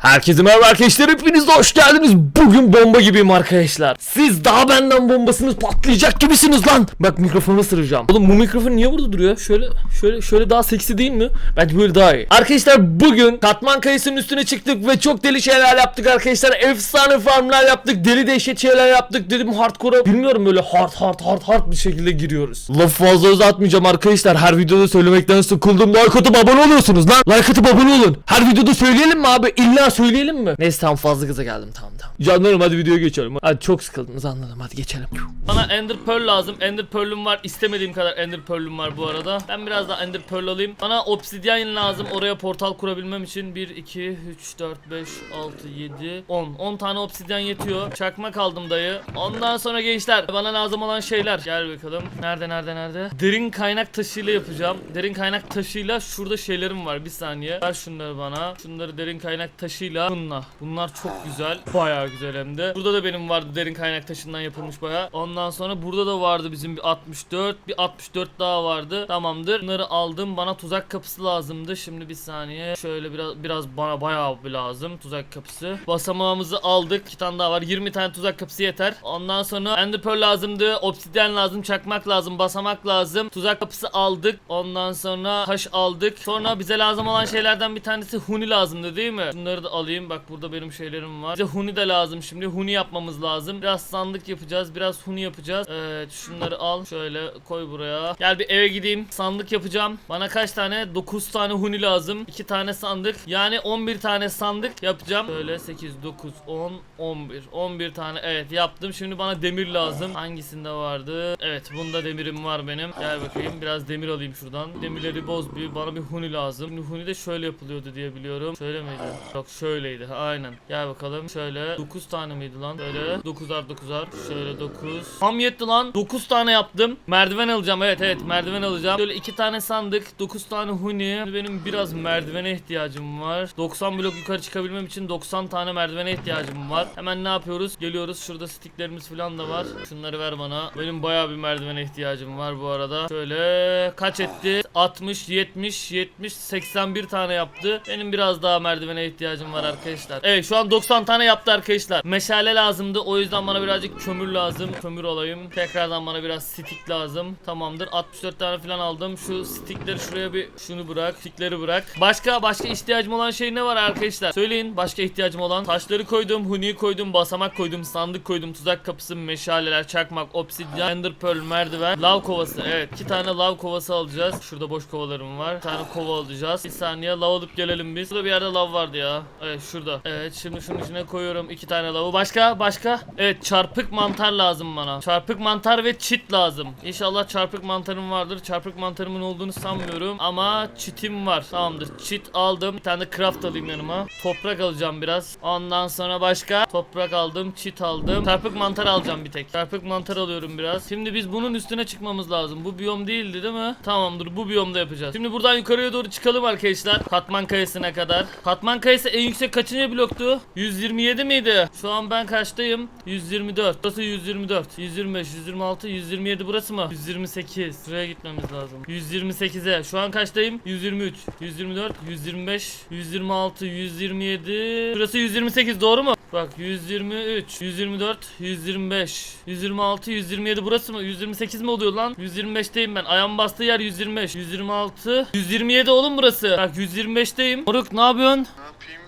Herkese merhaba arkadaşlar hepiniz hoş geldiniz. Bugün bomba gibiyim arkadaşlar. Siz daha benden bombasınız patlayacak gibisiniz lan. Bak mikrofonu ısıracağım. Oğlum bu mikrofon niye burada duruyor? Şöyle şöyle şöyle daha seksi değil mi? Bence böyle daha iyi. Arkadaşlar bugün katman kayısının üstüne çıktık ve çok deli şeyler yaptık arkadaşlar. Efsane farmlar yaptık. Deli dehşet şeyler yaptık. Dedim hardcore'a bilmiyorum böyle hard hard hard hard bir şekilde giriyoruz. Lafı fazla uzatmayacağım arkadaşlar. Her videoda söylemekten sıkıldım. Like atıp abone oluyorsunuz lan. Like atıp abone olun. Her videoda söyleyelim mi abi? İlla söyleyelim mi? Neyse tamam fazla gaza geldim tamam tamam. Canlarım hadi videoya geçelim. Hadi çok sıkıldınız anladım hadi geçelim. Bana Ender Pearl lazım. Ender Pearl'üm var. İstemediğim kadar Ender Pearl'üm var bu arada. Ben biraz daha Ender Pearl alayım. Bana Obsidian lazım. Oraya portal kurabilmem için 1, 2, 3, 4, 5, 6, 7, 10. 10 tane Obsidian yetiyor. Çakmak aldım dayı. Ondan sonra gençler bana lazım olan şeyler. Gel bakalım. Nerede nerede nerede? Derin kaynak taşıyla yapacağım. Derin kaynak taşıyla şurada şeylerim var. Bir saniye. Ver şunları bana. Şunları derin kaynak taşıyla bununla. Bunlar çok güzel. Bayağı güzel hem de. Burada da benim vardı derin kaynak taşından yapılmış bayağı. Ondan sonra burada da vardı bizim bir 64. Bir 64 daha vardı. Tamamdır. Bunları aldım. Bana tuzak kapısı lazımdı. Şimdi bir saniye. Şöyle biraz biraz bana bayağı bir lazım tuzak kapısı. Basamağımızı aldık. İki tane daha var. 20 tane tuzak kapısı yeter. Ondan sonra Ender Pearl lazımdı. Obsidian lazım. Çakmak lazım. Basamak lazım. Tuzak kapısı aldık. Ondan sonra taş aldık. Sonra bize lazım olan şeylerden bir tanesi huni lazımdı değil mi? Bunları da alayım. Bak burada benim şeylerim var. Bize huni de lazım şimdi. Huni yapmamız lazım. Biraz sandık yapacağız. Biraz huni yapacağız. Evet şunları al. Şöyle koy buraya. Gel bir eve gideyim. Sandık yapacağım. Bana kaç tane? 9 tane huni lazım. 2 tane sandık. Yani 11 tane sandık yapacağım. Şöyle 8, 9, 10, 11. 11 tane evet yaptım. Şimdi bana demir lazım. Hangisinde vardı? Evet bunda demirim var benim. Gel bakayım. Biraz demir alayım şuradan. Demirleri boz bir. Bana bir huni lazım. Şimdi huni de şöyle yapılıyordu diye biliyorum. Şöyle miydi? Yok şöyleydi. Aynen. Gel bakalım. Şöyle 9 tane miydi lan? Şöyle 9'ar 9'ar. Şöyle 9. Tam yetti lan. 9 tane yaptım. Merdiven alacağım. Evet evet merdiven alacağım. Şöyle 2 tane sandık. 9 tane huni. Benim biraz merdivene ihtiyacım var. 90 blok yukarı çıkabilmem için 90 tane merdivene ihtiyacım var. Hemen ne yapıyoruz? Geliyoruz. Şurada sticklerimiz falan da var. Şunları ver bana. Benim bayağı bir merdivene ihtiyacım var bu arada. Şöyle kaç etti? 60, 70, 70, 81 tane yaptı. Benim biraz daha merdivene ihtiyacım var arkadaşlar. Evet şu an 90 tane yaptı arkadaşlar. Meşale lazımdı. O yüzden bana birazcık kömür lazım. Kömür alayım. Tekrardan bana biraz stick lazım. Tamamdır. 64 tane falan aldım. Şu stickleri şuraya bir şunu bırak. Stickleri bırak. Başka başka ihtiyacım olan şey ne var arkadaşlar? Söyleyin başka ihtiyacım olan. Taşları koydum, huni koydum, basamak koydum, sandık koydum, tuzak kapısı, meşaleler, çakmak, obsidyen, ender pearl, merdiven, lav kovası. Evet, iki tane lav kovası alacağız. Şurada boş kovalarım var. Bir tane kova alacağız. Bir saniye lav alıp gelelim biz. Burada bir yerde lav vardı ya. Evet, şurada. Evet, şimdi şunun içine koyuyorum iki tane lavı. Başka? Başka? Evet, çarpık mantar lazım bana. Çarpık mantar ve çit lazım. İnşallah çarpık mantarım vardır. Çarpık mantarımın olduğunu sanmıyorum ama çitim var. Tamamdır. Çit aldım. Bir tane de craft alayım yanıma. Toprak alacağım biraz. Ondan sonra başka toprak aldım, çit aldım. Çarpık mantar alacağım bir tek. Çarpık mantar alıyorum biraz. Şimdi biz bunun üstüne çıkmamız lazım. Bu biyom değildi değil mi? Tamamdır. Bu biyomda yapacağız. Şimdi buradan yukarıya doğru çıkalım arkadaşlar. Katman kayasına kadar. Katman kayası en yüksek kaçıncı bloktu? 127 miydi? Şu an ben kaçtayım? 124. Burası 124. 125, 126, 127 burası mı? 128. Şuraya gitmemiz lazım. 128'e. Şu an kaçtayım? 123, 124, 125, 126, 127. Burası 128 doğru mu? Bak 123, 124, 125, 126, 127 burası mı? 128 mi oluyor lan? 125'teyim ben. Ayağım bastığı yer 125, 126, 127 oğlum burası. Bak 125'teyim. Moruk ne yapıyorsun? Ne yapayım?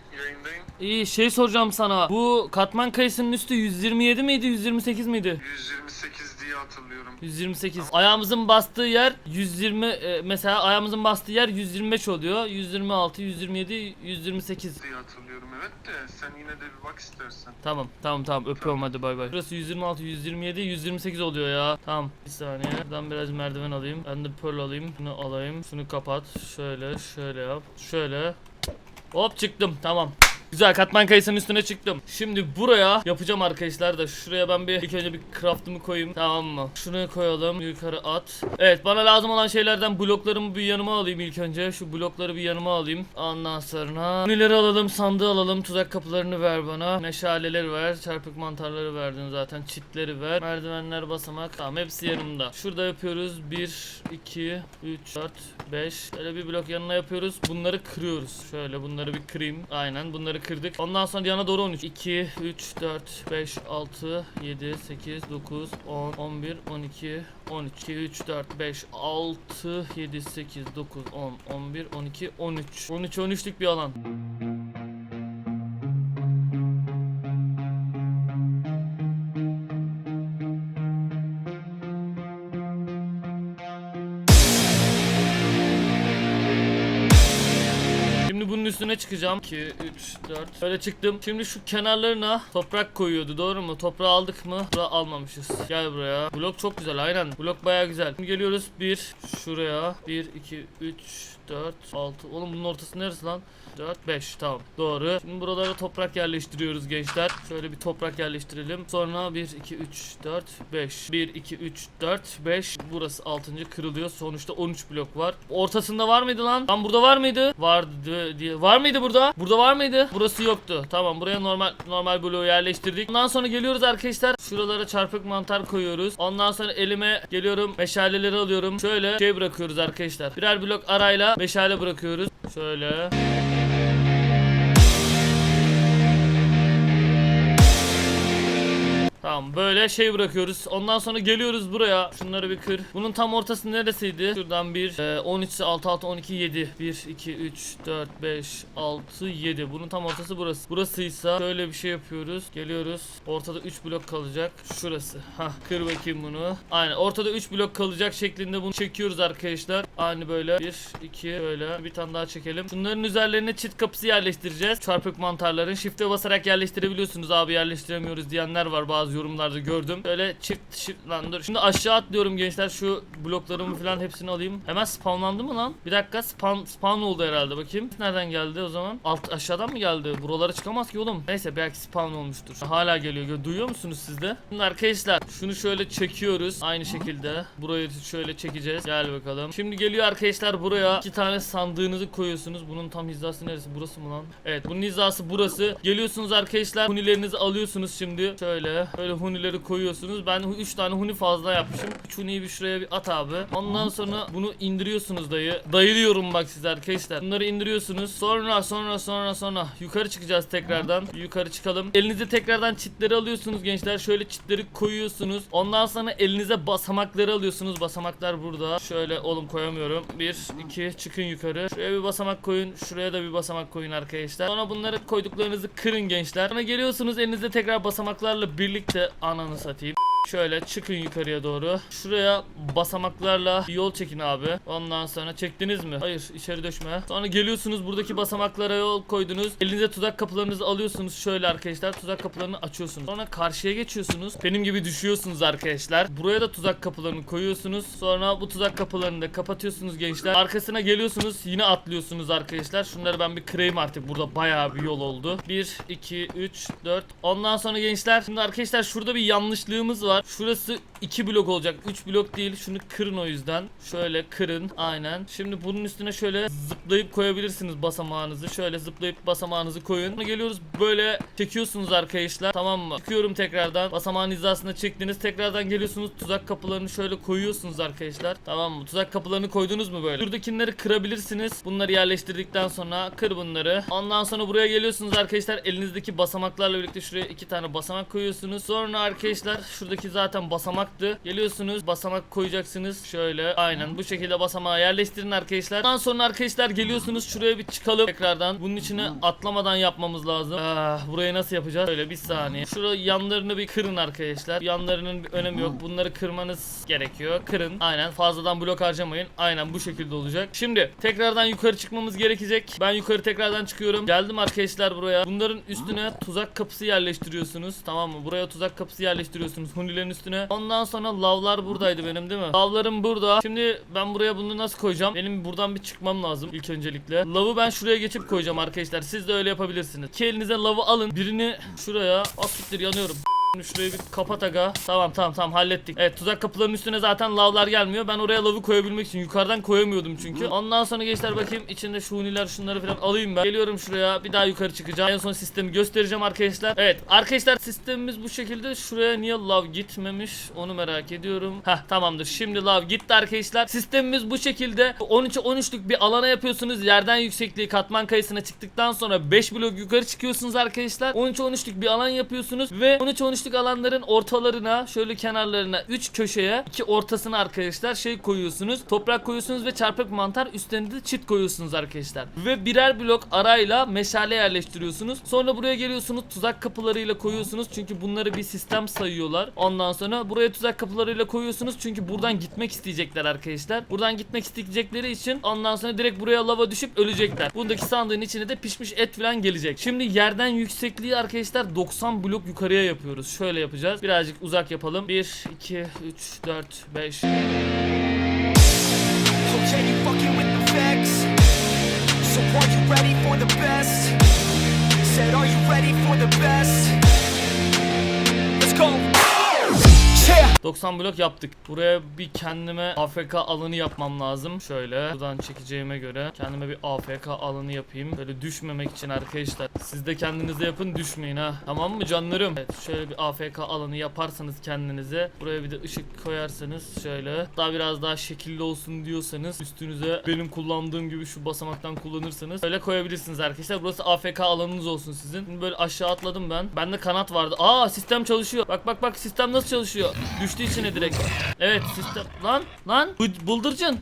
İyi şey soracağım sana. Bu katman kayısının üstü 127 miydi 128 miydi? 128 diye hatırlıyorum. 128. Ayağımızın bastığı yer 120 e, mesela ayağımızın bastığı yer 125 oluyor. 126, 127, 128. diye hatırlıyorum evet de sen yine de bir bak istersen. Tamam tamam tamam öpüyorum hadi bay bay. Burası 126, 127, 128 oluyor ya. Tamam bir saniye. Buradan biraz merdiven alayım. Ben de pearl alayım. Şunu alayım. Şunu kapat. Şöyle şöyle yap. Şöyle. Hop çıktım tamam. Güzel katman kayısının üstüne çıktım. Şimdi buraya yapacağım arkadaşlar da şuraya ben bir ilk önce bir craftımı koyayım. Tamam mı? Şunu koyalım. Yukarı at. Evet bana lazım olan şeylerden bloklarımı bir yanıma alayım ilk önce. Şu blokları bir yanıma alayım. Ondan sonra Unileri alalım. Sandığı alalım. Tuzak kapılarını ver bana. Meşaleleri ver. Çarpık mantarları verdin zaten. Çitleri ver. Merdivenler basamak. Tamam hepsi yanımda. Şurada yapıyoruz. 1, 2, 3, 4, 5. Şöyle bir blok yanına yapıyoruz. Bunları kırıyoruz. Şöyle bunları bir kırayım. Aynen bunları kırdık. Ondan sonra yana doğru 13. 2, 3, 4, 5, 6, 7, 8, 9, 10, 11, 12, 13, 2, 3, 4, 5, 6, 7, 8, 9, 10, 11, 12, 13. 13, 13'lük bir alan. Üstüne çıkacağım. 2, 3, 4. Böyle çıktım. Şimdi şu kenarlarına toprak koyuyordu doğru mu? Toprağı aldık mı? Buraya almamışız. Gel buraya. Blok çok güzel aynen. Blok baya güzel. Şimdi geliyoruz. 1 şuraya. 1, 2, 3, 4, 6. Oğlum bunun ortası neresi lan? 4, 5 tamam doğru. Şimdi buralara toprak yerleştiriyoruz gençler. Şöyle bir toprak yerleştirelim. Sonra 1, 2, 3, 4, 5. 1, 2, 3, 4, 5. Burası 6. kırılıyor. Sonuçta 13 blok var. Ortasında var mıydı lan? Lan burada var mıydı? Vardı diye. Var mıydı burada? Burada var mıydı? Burası yoktu. Tamam buraya normal normal bloğu yerleştirdik. Ondan sonra geliyoruz arkadaşlar. Şuralara çarpık mantar koyuyoruz. Ondan sonra elime geliyorum. Meşaleleri alıyorum. Şöyle şey bırakıyoruz arkadaşlar. Birer blok arayla meşale bırakıyoruz. Şöyle. Tamam böyle şey bırakıyoruz. Ondan sonra geliyoruz buraya. Şunları bir kır. Bunun tam ortası neresiydi? Şuradan bir e, 13 ise 6 6 12 7. 1 2 3 4 5 6 7. Bunun tam ortası burası. Burasıysa şöyle bir şey yapıyoruz. Geliyoruz. Ortada 3 blok kalacak. Şurası. Ha kır bakayım bunu. Aynen ortada 3 blok kalacak şeklinde bunu çekiyoruz arkadaşlar. Aynı böyle. 1 2 böyle. Bir tane daha çekelim. Bunların üzerlerine çit kapısı yerleştireceğiz. Çarpık mantarların. Shift'e basarak yerleştirebiliyorsunuz abi yerleştiremiyoruz diyenler var bazı yorumlarda gördüm. Böyle çift shift lan dur. Şimdi aşağı atlıyorum gençler şu bloklarımı falan hepsini alayım. Hemen spawnlandı mı lan? Bir dakika spawn, spawn oldu herhalde bakayım. Nereden geldi o zaman? Alt aşağıdan mı geldi? Buralara çıkamaz ki oğlum. Neyse belki spawn olmuştur. Hala geliyor. Duyuyor musunuz siz de? Şimdi arkadaşlar şunu şöyle çekiyoruz. Aynı şekilde. Burayı şöyle çekeceğiz. Gel bakalım. Şimdi geliyor arkadaşlar buraya iki tane sandığınızı koyuyorsunuz. Bunun tam hizası neresi? Burası mı lan? Evet bunun hizası burası. Geliyorsunuz arkadaşlar. Hunilerinizi alıyorsunuz şimdi. Şöyle. Böyle hunileri koyuyorsunuz. Ben 3 tane huni fazla yapmışım. 3 huniyi bir şuraya bir at abi. Ondan sonra bunu indiriyorsunuz dayı. Dayılıyorum bak size arkadaşlar. Bunları indiriyorsunuz. Sonra sonra sonra sonra yukarı çıkacağız tekrardan. Yukarı çıkalım. Elinize tekrardan çitleri alıyorsunuz gençler. Şöyle çitleri koyuyorsunuz. Ondan sonra elinize basamakları alıyorsunuz. Basamaklar burada. Şöyle oğlum koyamıyorum. 1 2 çıkın yukarı. Şuraya bir basamak koyun. Şuraya da bir basamak koyun arkadaşlar. Sonra bunları koyduklarınızı kırın gençler. Sonra geliyorsunuz elinizde tekrar basamaklarla birlikte ananı satayım. Şöyle çıkın yukarıya doğru. Şuraya basamaklarla yol çekin abi. Ondan sonra çektiniz mi? Hayır içeri düşme. Sonra geliyorsunuz buradaki basamaklara yol koydunuz. Elinize tuzak kapılarınızı alıyorsunuz. Şöyle arkadaşlar tuzak kapılarını açıyorsunuz. Sonra karşıya geçiyorsunuz. Benim gibi düşüyorsunuz arkadaşlar. Buraya da tuzak kapılarını koyuyorsunuz. Sonra bu tuzak kapılarını da kapatıyorsunuz gençler. Arkasına geliyorsunuz. Yine atlıyorsunuz arkadaşlar. Şunları ben bir kırayım artık. Burada bayağı bir yol oldu. 1, 2, 3, 4. Ondan sonra gençler. Şimdi arkadaşlar şurada bir yanlışlığımız var. Şurası 2 blok olacak. 3 blok değil. Şunu kırın o yüzden. Şöyle kırın. Aynen. Şimdi bunun üstüne şöyle zıplayıp koyabilirsiniz basamağınızı. Şöyle zıplayıp basamağınızı koyun. Sonra geliyoruz böyle çekiyorsunuz arkadaşlar. Tamam mı? Çıkıyorum tekrardan. Basamağın hizasına çektiniz. Tekrardan geliyorsunuz. Tuzak kapılarını şöyle koyuyorsunuz arkadaşlar. Tamam mı? Tuzak kapılarını koydunuz mu böyle? Şuradakileri kırabilirsiniz. Bunları yerleştirdikten sonra kır bunları. Ondan sonra buraya geliyorsunuz arkadaşlar. Elinizdeki basamaklarla birlikte şuraya iki tane basamak koyuyorsunuz. Sonra arkadaşlar şuradaki zaten basamaktı. Geliyorsunuz basamak koyacaksınız. Şöyle aynen bu şekilde basamağı yerleştirin arkadaşlar. Ondan sonra arkadaşlar geliyorsunuz şuraya bir çıkalım tekrardan. Bunun içine atlamadan yapmamız lazım. Ah, burayı nasıl yapacağız? Şöyle bir saniye. Şurada yanlarını bir kırın arkadaşlar. Yanlarının bir önemi yok. Bunları kırmanız gerekiyor. Kırın. Aynen fazladan blok harcamayın. Aynen bu şekilde olacak. Şimdi tekrardan yukarı çıkmamız gerekecek. Ben yukarı tekrardan çıkıyorum. Geldim arkadaşlar buraya. Bunların üstüne tuzak kapısı yerleştiriyorsunuz. Tamam mı? Buraya tuzak kapısı yerleştiriyorsunuz. Hunilerin üstüne. Ondan sonra lavlar buradaydı benim değil mi? Lavlarım burada. Şimdi ben buraya bunu nasıl koyacağım? Benim buradan bir çıkmam lazım ilk öncelikle. Lavı ben şuraya geçip koyacağım arkadaşlar. Siz de öyle yapabilirsiniz. İki elinize lavı alın. Birini şuraya. Asiktir yanıyorum. Şurayı bir kapat aga. Tamam tamam tamam hallettik. Evet tuzak kapılarının üstüne zaten lavlar gelmiyor. Ben oraya lavı koyabilmek için yukarıdan koyamıyordum çünkü. Ondan sonra gençler bakayım içinde şuniler şunları falan alayım ben. Geliyorum şuraya bir daha yukarı çıkacağım. En son sistemi göstereceğim arkadaşlar. Evet arkadaşlar sistemimiz bu şekilde. Şuraya niye lav gitmemiş onu merak ediyorum. Heh tamamdır. Şimdi lav gitti arkadaşlar. Sistemimiz bu şekilde. 13'e 13'lük bir alana yapıyorsunuz. Yerden yüksekliği katman kayısına çıktıktan sonra 5 blok yukarı çıkıyorsunuz arkadaşlar. 13'e 13'lük bir alan yapıyorsunuz ve 13'e 13'lük alanların ortalarına şöyle kenarlarına 3 köşeye iki ortasına arkadaşlar şey koyuyorsunuz. Toprak koyuyorsunuz ve çarpık mantar üstlerine de çit koyuyorsunuz arkadaşlar. Ve birer blok arayla meşale yerleştiriyorsunuz. Sonra buraya geliyorsunuz tuzak kapılarıyla koyuyorsunuz. Çünkü bunları bir sistem sayıyorlar. Ondan sonra buraya tuzak kapılarıyla koyuyorsunuz. Çünkü buradan gitmek isteyecekler arkadaşlar. Buradan gitmek isteyecekleri için ondan sonra direkt buraya lava düşüp ölecekler. Bundaki sandığın içine de pişmiş et falan gelecek. Şimdi yerden yüksekliği arkadaşlar 90 blok yukarıya yapıyoruz. Şöyle yapacağız. Birazcık uzak yapalım. 1, 2, 3, 4, 5. Okay, you fucking with the facts. So are you ready for the best? Said, are you ready for the best? Let's go. Yeah. 90 blok yaptık. Buraya bir kendime AFK alanı yapmam lazım. Şöyle buradan çekeceğime göre kendime bir AFK alanı yapayım. Böyle düşmemek için arkadaşlar. Siz de kendinize yapın düşmeyin ha. Tamam mı canlarım? Evet şöyle bir AFK alanı yaparsanız kendinize. Buraya bir de ışık koyarsanız şöyle. Daha biraz daha şekilli olsun diyorsanız üstünüze benim kullandığım gibi şu basamaktan kullanırsanız öyle koyabilirsiniz arkadaşlar. Burası AFK alanınız olsun sizin. Şimdi böyle aşağı atladım ben. Bende kanat vardı. Aa sistem çalışıyor. Bak bak bak sistem nasıl çalışıyor. Düştü içine direkt. Evet sistem. Lan lan. Bıldırcın.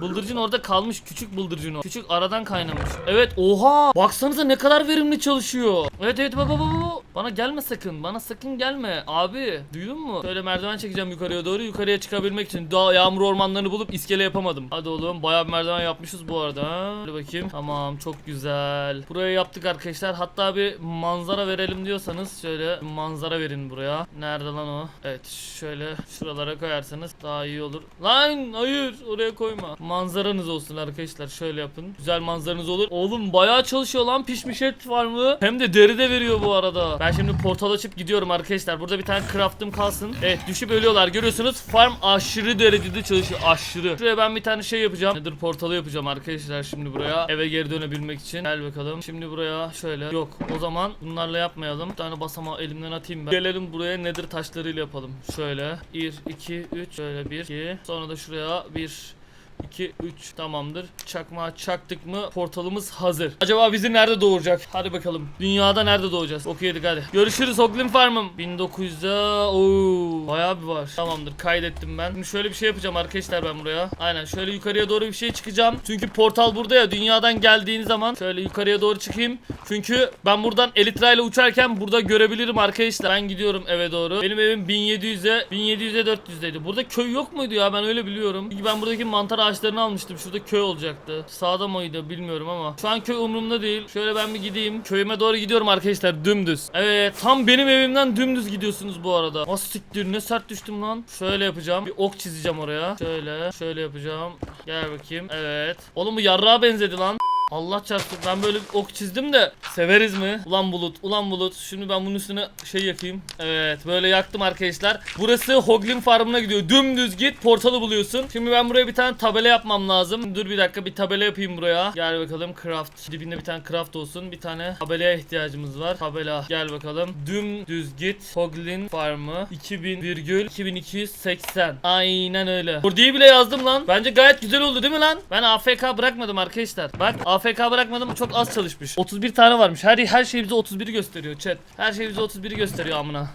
Bıldırcın orada kalmış küçük bıldırcın o. Küçük aradan kaynamış. Evet oha. Baksanıza ne kadar verimli çalışıyor. Evet evet baba baba. Bana gelme sakın. Bana sakın gelme. Abi duydun mu? Şöyle merdiven çekeceğim yukarıya doğru. Yukarıya çıkabilmek için daha yağmur ormanlarını bulup iskele yapamadım. Hadi oğlum bayağı bir merdiven yapmışız bu arada. ha. Hadi bakayım. Tamam çok güzel. Buraya yaptık arkadaşlar. Hatta bir manzara verelim diyorsanız şöyle manzara verin buraya. Nerede lan o? Evet şöyle şuralara koyarsanız daha iyi olur. Lan hayır oraya koyma. Manzaranız olsun arkadaşlar. Şöyle yapın. Güzel manzaranız olur. Oğlum bayağı çalışıyor lan pişmiş et var mı? Hem de deri de veriyor bu arada. Ben şimdi portal açıp gidiyorum arkadaşlar. Burada bir tane craft'ım kalsın. Evet düşüp ölüyorlar. Görüyorsunuz farm aşırı derecede çalışıyor. Aşırı. Şuraya ben bir tane şey yapacağım. Nedir portalı yapacağım arkadaşlar şimdi buraya. Eve geri dönebilmek için. Gel bakalım. Şimdi buraya şöyle. Yok o zaman bunlarla yapmayalım. Bir tane basamağı elimden atayım ben. Gelelim buraya nedir taşlarıyla yapalım. Şöyle. 1, 2, 3. Şöyle 1, 2. Sonra da şuraya 1, 2, 3 tamamdır. Çakmağı çaktık mı portalımız hazır. Acaba bizi nerede doğuracak? Hadi bakalım. Dünyada nerede doğacağız? Okuyorduk hadi. Görüşürüz Hoglin Farm'ım. 1900'a ooo bayağı bir var. Tamamdır kaydettim ben. Şimdi şöyle bir şey yapacağım arkadaşlar ben buraya. Aynen şöyle yukarıya doğru bir şey çıkacağım. Çünkü portal burada ya dünyadan geldiğin zaman şöyle yukarıya doğru çıkayım. Çünkü ben buradan Elytra ile uçarken burada görebilirim arkadaşlar. Ben gidiyorum eve doğru. Benim evim 1700'e 1700'e 400'deydi. Burada köy yok muydu ya ben öyle biliyorum. Çünkü ben buradaki mantar ağaçlarını almıştım. Şurada köy olacaktı. Sağda mıydı bilmiyorum ama. Şu an köy umurumda değil. Şöyle ben bir gideyim. Köyüme doğru gidiyorum arkadaşlar dümdüz. Evet tam benim evimden dümdüz gidiyorsunuz bu arada. Nasıl siktir ne sert düştüm lan. Şöyle yapacağım. Bir ok çizeceğim oraya. Şöyle. Şöyle yapacağım. Gel bakayım. Evet. Oğlum bu yarrağa benzedi lan. Allah çarpsın ben böyle bir ok çizdim de severiz mi? Ulan bulut ulan bulut. Şimdi ben bunun üstüne şey yakayım Evet böyle yaktım arkadaşlar. Burası Hoglin Farm'ına gidiyor. Dümdüz git portalı buluyorsun. Şimdi ben buraya bir tane tabela yapmam lazım. Dur bir dakika bir tabela yapayım buraya. Gel bakalım craft. Dibinde bir tane craft olsun. Bir tane tabelaya ihtiyacımız var. Tabela gel bakalım. Dümdüz git Hoglin Farm'ı. 2000 virgül 2280 Aynen öyle. Burayı bile yazdım lan. Bence gayet güzel oldu değil mi lan? Ben AFK bırakmadım arkadaşlar. Bak AFK bırakmadım çok az çalışmış. 31 tane varmış. Her, her şey bize 31'i gösteriyor chat. Her şey bize 31'i gösteriyor amına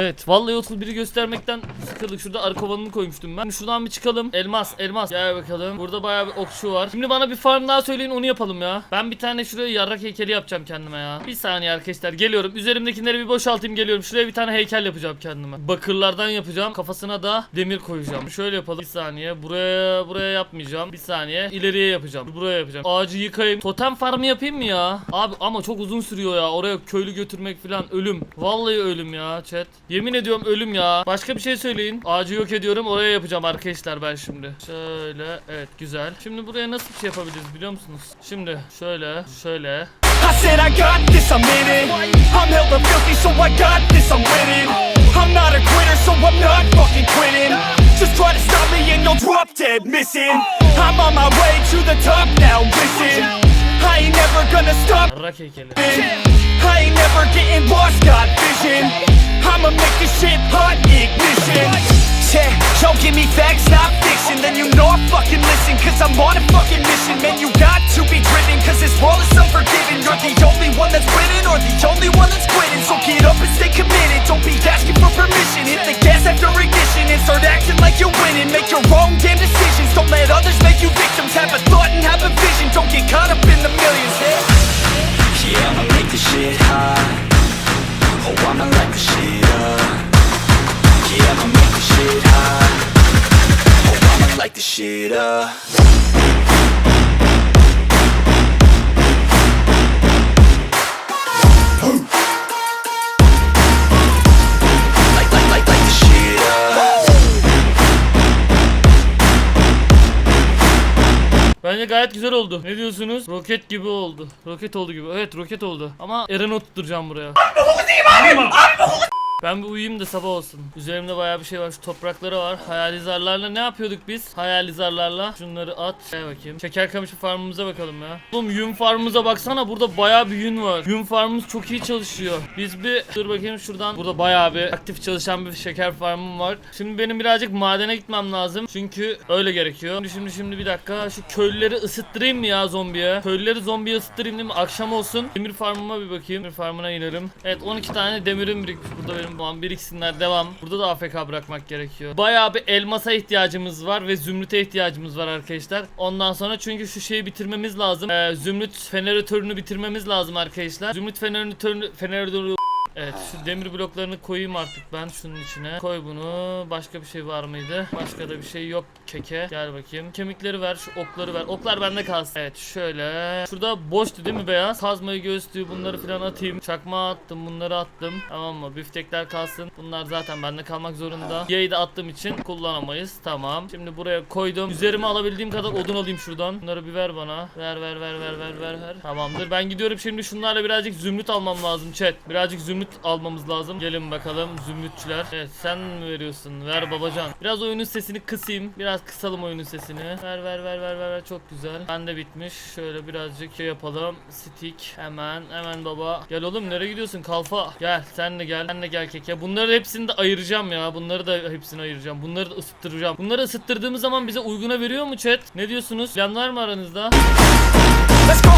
Evet vallahi 31'i göstermekten sıkıldık. Şurada arı kovanını koymuştum ben. Şimdi şuradan bir çıkalım. Elmas, elmas. Gel bakalım. Burada bayağı bir okçu var. Şimdi bana bir farm daha söyleyin onu yapalım ya. Ben bir tane şuraya yarrak heykeli yapacağım kendime ya. Bir saniye arkadaşlar geliyorum. Üzerimdekileri bir boşaltayım geliyorum. Şuraya bir tane heykel yapacağım kendime. Bakırlardan yapacağım. Kafasına da demir koyacağım. Şöyle yapalım. Bir saniye. Buraya buraya yapmayacağım. Bir saniye. İleriye yapacağım. Buraya yapacağım. Ağacı yıkayayım. Totem farmı yapayım mı ya? Abi ama çok uzun sürüyor ya. Oraya köylü götürmek falan ölüm. Vallahi ölüm ya chat. Yemin ediyorum ölüm ya. Başka bir şey söyleyin. Ağacı yok ediyorum. Oraya yapacağım arkadaşlar ben şimdi. Şöyle. Evet güzel. Şimdi buraya nasıl bir şey yapabiliriz biliyor musunuz? Şimdi şöyle. Şöyle. I gonna stop. I ain't never getting lost, got vision. I'ma make this shit hot ignition Yo, give me facts, not fiction Then you know I fucking listen Cause I'm on a fucking mission. Man, you got to be driven Cause this world is unforgiving. You're the only one that's winning Or the only one that's quitting. So get up and stay committed. Don't be asking for permission. Hit the gas after ignition And start acting like you're winning. Make your own damn decisions. Don't let others make you victims. Have a thought and have a vision. Don't get caught up in the millions. Yeah. Yeah, I'ma make this shit hot. Oh, I'ma light the shit up. Yeah, I'ma. Bence gayet güzel oldu. Ne diyorsunuz? Roket gibi oldu. Roket oldu gibi. Evet roket oldu. Ama Eren'i oturtacağım buraya. Ben bir uyuyayım da sabah olsun. Üzerimde bayağı bir şey var. Şu toprakları var. Hayalizarlarla ne yapıyorduk biz? Hayalizarlarla. Şunları at. Gel bakayım. Şeker kamışı farmımıza bakalım ya. Oğlum yün farmımıza baksana. Burada bayağı bir yün var. Yün farmımız çok iyi çalışıyor. Biz bir dur bakayım şuradan. Burada bayağı bir aktif çalışan bir şeker farmım var. Şimdi benim birazcık madene gitmem lazım. Çünkü öyle gerekiyor. Şimdi şimdi, şimdi bir dakika. Şu köylüleri ısıttırayım mı ya zombiye? Köylüleri zombiye ısıttırayım değil mi? Akşam olsun. Demir farmıma bir bakayım. Demir farmına inelim. Evet 12 tane demirim birikmiş. Burada benim puan biriksinler. Devam. Burada da AFK bırakmak gerekiyor. Bayağı bir elmasa ihtiyacımız var ve zümrüte ihtiyacımız var arkadaşlar. Ondan sonra çünkü şu şeyi bitirmemiz lazım. Ee, zümrüt feneratörünü bitirmemiz lazım arkadaşlar. Zümrüt feneratörünü feneratörü Evet şu demir bloklarını koyayım artık ben şunun içine. Koy bunu. Başka bir şey var mıydı? Başka da bir şey yok keke. Gel bakayım. Kemikleri ver şu okları ver. Oklar bende kalsın. Evet şöyle. Şurada boştu değil mi beyaz? Kazmayı göğüslüğü bunları falan atayım. Çakma attım bunları attım. Tamam mı? Biftekler kalsın. Bunlar zaten bende kalmak zorunda. Yayı da attığım için kullanamayız. Tamam. Şimdi buraya koydum. Üzerime alabildiğim kadar odun alayım şuradan. Bunları bir ver bana. Ver ver ver ver ver ver ver. Tamamdır. Ben gidiyorum şimdi şunlarla birazcık zümrüt almam lazım chat. Birazcık zümrüt almamız lazım. Gelin bakalım zümrütçüler. Evet sen mi veriyorsun? Ver babacan. Biraz oyunun sesini kısayım. Biraz kısalım oyunun sesini. Ver ver ver ver ver ver. Çok güzel. Ben de bitmiş. Şöyle birazcık şey yapalım. Stick. Hemen hemen baba. Gel oğlum nereye gidiyorsun? Kalfa. Gel sen de gel. Sen de gel keke. Bunları hepsini de ayıracağım ya. Bunları da hepsini ayıracağım. Bunları da ısıttıracağım. Bunları ısıttırdığımız zaman bize uyguna veriyor mu chat? Ne diyorsunuz? Plan var mı aranızda? Let's go.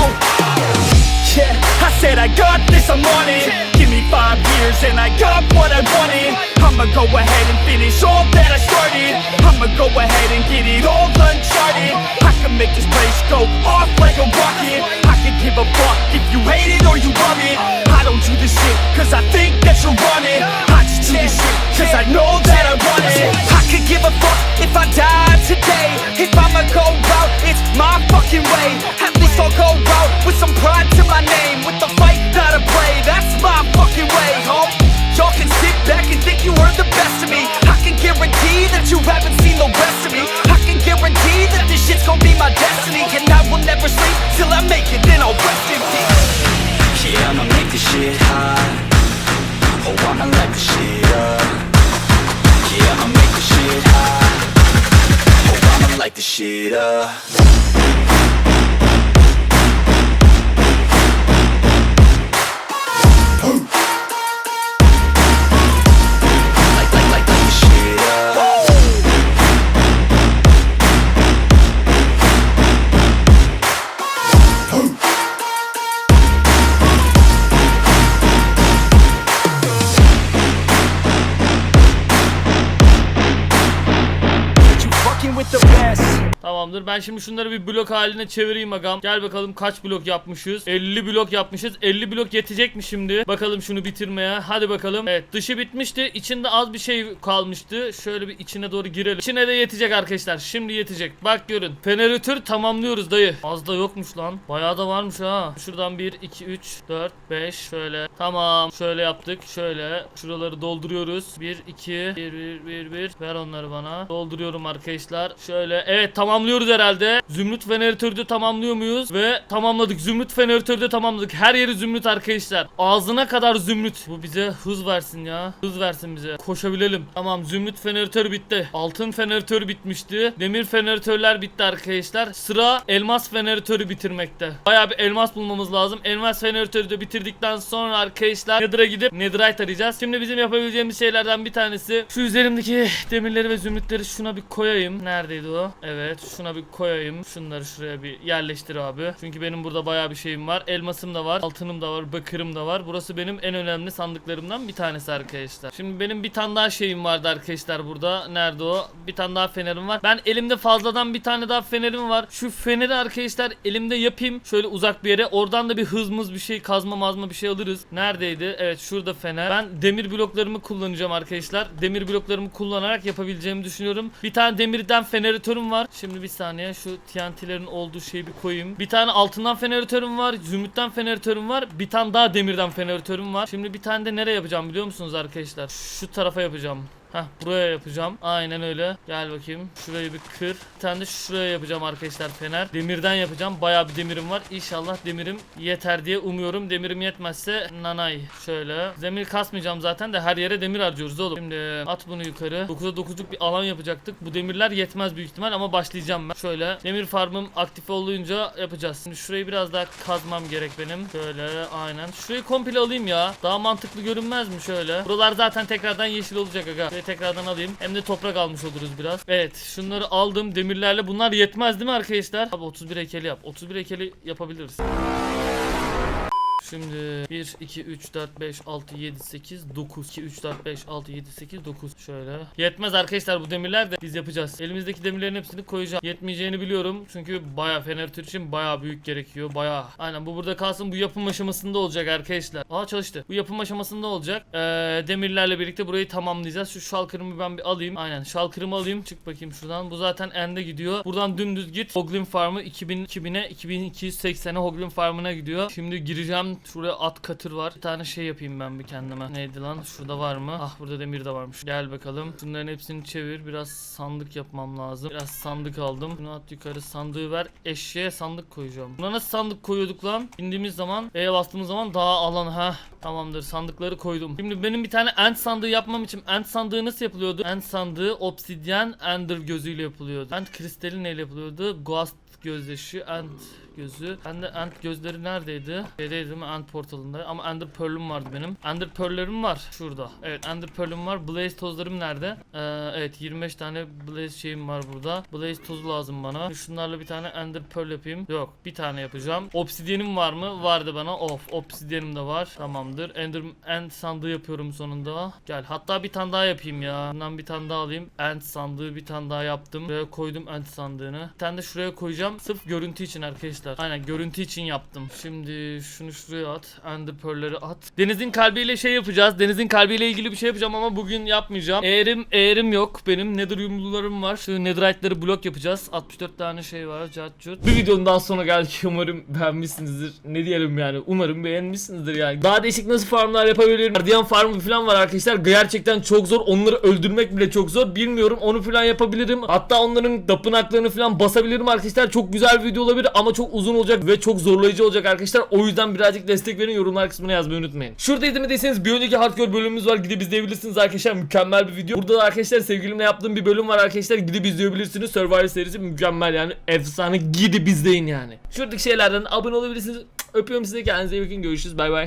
Yeah, I said I got this, I'm on it. Give five years and I got what I wanted. I'ma go ahead and finish all that I started. I'ma go ahead and get it all uncharted. I can make this place go off like a rocket. Give a fuck if you hate it or you love it. I don't do this shit cause I think that you're it. I just do this shit cause I know that I want it. I could give a fuck if I die today. If I'ma go out, it's my fucking way. At least I'll go out with some pride to my name. With the fight, not a play. That's my fucking way, home. Y'all can sit back and think you are the best of me. I can guarantee that you haven't seen the rest of me. I can guarantee that this shit's gonna be my destiny. And I will never sleep till I make it, then I'll rest in peace. Yeah, I'ma make this shit hot. Oh, I'ma light the shit up. Yeah, I'ma make this shit hot. Oh, I'ma light the shit up. Tamamdır. Ben şimdi şunları bir blok haline çevireyim agam. Gel bakalım kaç blok yapmışız. 50 blok yapmışız. 50 blok yetecek mi şimdi? Bakalım şunu bitirmeye. Hadi bakalım. Evet dışı bitmişti. İçinde az bir şey kalmıştı. Şöyle bir içine doğru girelim. İçine de yetecek arkadaşlar. Şimdi yetecek. Bak görün. Feneratör tamamlıyoruz dayı. Az da yokmuş lan. Bayağı da varmış ha. Şuradan 1, 2, 3, 4, 5 şöyle. Tamam. Şöyle yaptık. Şöyle. Şuraları dolduruyoruz. 1, 2, 1, 1, 1, 1. Ver onları bana. Dolduruyorum arkadaşlar. Şöyle. Evet tamamlıyoruz herhalde. Zümrüt feneratörü de tamamlıyor muyuz? Ve tamamladık. Zümrüt feneratörü de tamamladık. Her yeri zümrüt arkadaşlar. Ağzına kadar zümrüt. Bu bize hız versin ya. Hız versin bize. Koşabilelim. Tamam zümrüt feneratörü bitti. Altın feneratörü bitmişti. Demir feneratörler bitti arkadaşlar. Sıra elmas feneratörü bitirmekte. Bayağı bir elmas bulmamız lazım. Elmas feneratörü de bitirdikten sonra arkadaşlar Nether'a gidip Netherite arayacağız. Şimdi bizim yapabileceğimiz şeylerden bir tanesi şu üzerimdeki demirleri ve zümrütleri şuna bir koyayım. Neredeydi o? Evet şuna bir koyayım. Şunları şuraya bir yerleştir abi. Çünkü benim burada bayağı bir şeyim var. Elmasım da var. Altınım da var. Bakırım da var. Burası benim en önemli sandıklarımdan bir tanesi arkadaşlar. Şimdi benim bir tane daha şeyim vardı arkadaşlar burada. Nerede o? Bir tane daha fenerim var. Ben elimde fazladan bir tane daha fenerim var. Şu feneri arkadaşlar elimde yapayım. Şöyle uzak bir yere. Oradan da bir hızmız bir şey kazma mazma bir şey alırız. Neredeydi? Evet şurada fener. Ben demir bloklarımı kullanacağım arkadaşlar. Demir bloklarımı kullanarak yapabileceğimi düşünüyorum. Bir tane demirden feneratörüm var. Şimdi bir saniye şu TNT'lerin olduğu şeyi bir koyayım. Bir tane altından feneratörüm var. Zümrütten feneratörüm var. Bir tane daha demirden feneratörüm var. Şimdi bir tane de nereye yapacağım biliyor musunuz arkadaşlar? Şu tarafa yapacağım. Heh buraya yapacağım. Aynen öyle. Gel bakayım. Şurayı bir kır. Bir tane de şuraya yapacağım arkadaşlar fener. Demirden yapacağım. Bayağı bir demirim var. İnşallah demirim yeter diye umuyorum. Demirim yetmezse nanay. Şöyle. Demir kasmayacağım zaten de her yere demir harcıyoruz oğlum. Şimdi at bunu yukarı. 9'a 9'luk bir alan yapacaktık. Bu demirler yetmez büyük ihtimal ama başlayacağım ben. Şöyle. Demir farmım aktif olunca yapacağız. Şimdi şurayı biraz daha kazmam gerek benim. Şöyle aynen. Şurayı komple alayım ya. Daha mantıklı görünmez mi şöyle? Buralar zaten tekrardan yeşil olacak aga. Şöyle tekrardan alayım. Hem de toprak almış oluruz biraz. Evet şunları aldım demirlerle. Bunlar yetmez değil mi arkadaşlar? Abi 31 ekeli yap. 31 ekeli yapabiliriz. Şimdi 1, 2, 3, 4, 5, 6, 7, 8, 9 2, 3, 4, 5, 6, 7, 8, 9 Şöyle. Yetmez arkadaşlar bu demirler de biz yapacağız. Elimizdeki demirlerin hepsini koyacağım. Yetmeyeceğini biliyorum. Çünkü baya feneratör için baya büyük gerekiyor. Baya Aynen bu burada kalsın. Bu yapım aşamasında olacak arkadaşlar. Aa çalıştı. Bu yapım aşamasında olacak. Ee, Demirlerle birlikte burayı tamamlayacağız. Şu şalkırımı ben bir alayım. Aynen şalkırımı alayım. Çık bakayım şuradan. Bu zaten ende gidiyor. Buradan dümdüz git. Hoglin Farm'ı 2000, 2000'e 2280'e Hoglin Farm'ına gidiyor. Şimdi gireceğim Şuraya at katır var. Bir tane şey yapayım ben bir kendime. Neydi lan? Şurada var mı? Ah burada demir de varmış. Gel bakalım. Bunların hepsini çevir. Biraz sandık yapmam lazım. Biraz sandık aldım. Bunu at yukarı sandığı ver. Eşeğe sandık koyacağım. Buna nasıl sandık koyuyorduk lan? İndiğimiz zaman E'ye bastığımız zaman daha alan ha. Tamamdır sandıkları koydum. Şimdi benim bir tane end sandığı yapmam için end sandığı nasıl yapılıyordu? End sandığı obsidyen ender gözüyle yapılıyordu. End kristali neyle yapılıyordu? Ghost gözyaşı end gözü. Bende end gözleri neredeydi? Şeydeydi mi? End portalında. Ama Ender Pearl'üm vardı benim. Ender Pearl'lerim var. Şurada. Evet Ender Pearl'üm var. Blaze tozlarım nerede? Ee, evet 25 tane Blaze şeyim var burada. Blaze tozu lazım bana. Şunlarla bir tane Ender Pearl yapayım. Yok. Bir tane yapacağım. Obsidyenim var mı? Vardı bana. Of. Obsidyenim de var. Tamamdır. Ender End sandığı yapıyorum sonunda. Gel. Hatta bir tane daha yapayım ya. Bundan bir tane daha alayım. End sandığı bir tane daha yaptım. Buraya koydum End sandığını. Bir tane de şuraya koyacağım. Sırf görüntü için arkadaşlar. Aynen görüntü için yaptım. Şimdi şunu şuraya at. Ender at. Denizin kalbiyle şey yapacağız. Denizin kalbiyle ilgili bir şey yapacağım ama bugün yapmayacağım. Eğerim, eğerim yok. Benim nether yumrularım var. Şu netherite'ları blok yapacağız. 64 tane şey var. Cart curt. Bir videonun daha sonra geldik. Umarım beğenmişsinizdir. Ne diyelim yani. Umarım beğenmişsinizdir yani. Daha değişik nasıl farmlar yapabilirim. Guardian farmı falan var arkadaşlar. Gerçekten çok zor. Onları öldürmek bile çok zor. Bilmiyorum. Onu falan yapabilirim. Hatta onların tapınaklarını falan basabilirim arkadaşlar. Çok güzel bir video olabilir ama çok uzun olacak ve çok zorlayıcı olacak arkadaşlar. O yüzden birazcık destek verin. Yorumlar kısmına yazmayı unutmayın. Şurada izlemediyseniz bir önceki hardcore bölümümüz var. Gidip izleyebilirsiniz arkadaşlar. Mükemmel bir video. Burada da arkadaşlar sevgilimle yaptığım bir bölüm var arkadaşlar. Gidip izleyebilirsiniz. Survivor serisi mükemmel yani. Efsane. Gidip izleyin yani. Şuradaki şeylerden abone olabilirsiniz. Öpüyorum sizi. Kendinize iyi bakın. Görüşürüz. Bay bay.